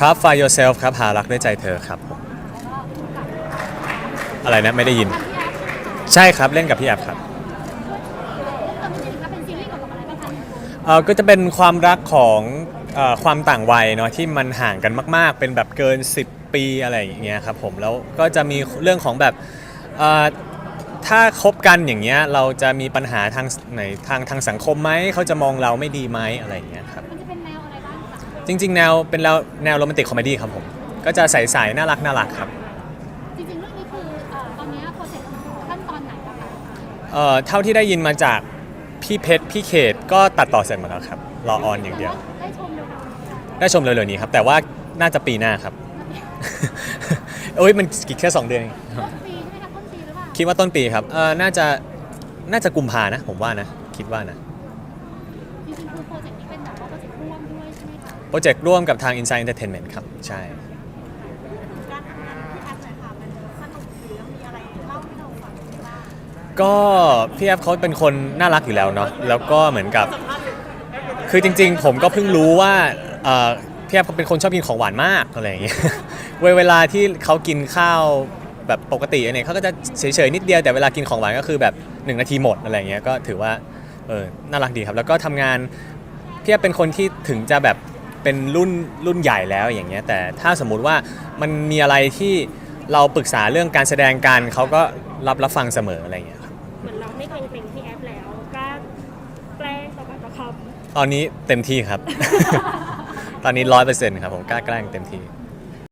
ครับ Find Yourself ครับ หารักด้วยใจเธอครับผมอะไรนะ ไม่ได้ยิน ใช่ครับเล่นกับพี่แอฟครับเป็นซีรีส์เกี่ยวกับอะไรบ้างคะเออก็จะเป็นความรักของเออความต่างวัยเนาะที่มันห่างกันมาก ๆ เป็นแบบเกิน 10 ปีอะไรอย่างเงี้ยครับผมแล้วก็จะมีเรื่องของแบบเอ่อถ้าคบกันอย่างเงี้ยเราจะมีปัญหาทางไหนทางทางสังคมไหมเขาจะมองเราไม่ดีไหมอะไรอย่างเงี้ยครับ จริง ๆ แนวเป็นแนวแนวโรแมนติกคอมเมดี้ครับผม ก็จะใสๆน่ารักน่ารักครับ จริงๆเรื่องนี้คือเอ่อตอนนี้โปรเจกต์ขั้นตอนไหนบ้างคะเอ่อเท่าที่ได้ยินมาจากพี่เพชรพี่เขตก็ตัดต่อเสร็จหมดแล้วครับ รอออนอย่างเดียว ได้ชมเร็วๆได้ชมเร็วๆนี้ครับ แต่ว่าน่าจะปีหน้าครับ โอ้ยมันกี่แค่2เดือนเองต้นปีใช่ไหมคะต้นปีหรือเปล่าคิดว่าต้นปีครับเออน่าจะน่าจะกุมภานะ ผมว่านะ คิดว่านะจริงๆ คือโปรเจกต์นี้เป็นแบบว่าโปรเจกต์ร่วมด้วยใช่ไหมคะโปรเจกต์ร่วมกับทาง Inside Entertainment ครับ ใช่ การทำงานที่แอปหน่อยค่ะมันสนุกหรือมีอะไรเล่าให้เราฟังบ้างก็พี่แอฟเขาเป็นคนน่ารักอยู่แล้วเนาะแล้วก็เหมือนกับ คือจริง ๆ ผมก็เพิ่งรู้ว่าเอ่อพี่แอฟเขาเป็นคนชอบกินของหวานมากอะไรอย่างเงี้ย เวเวลาที่เขากินข้าวแบบปกติเนี่ยเขาก็จะเฉยๆนิดเดียวแต่เวลากินของหวานก็คือแบบหนึ่งนาทีหมดอะไรอย่างเงี้ยก็ถือว่า เออน่ารักดีครับ แล้วก็ทำงานพี่แอฟเป็นคนที่ถึงจะแบบเป็นรุ่นรุ่นใหญ่แล้วอย่างเงี้ยแต่ถ้าสมมุติว่ามันมีอะไรที่เราปรึกษาเรื่องการแสดงกันเขาก็รับรับฟังเสมออะไรอย่างเงี้ยครับเหมือนเราไม่เกรงเกรงที่แอปแล้วกล้าแกล้งต่อปากต่อคตอนนี้เต็มที่ครับ ตอนนี้ร้อยเปอร์เซ็นต์ครับผมกล้าแกล้งเต็มที่เ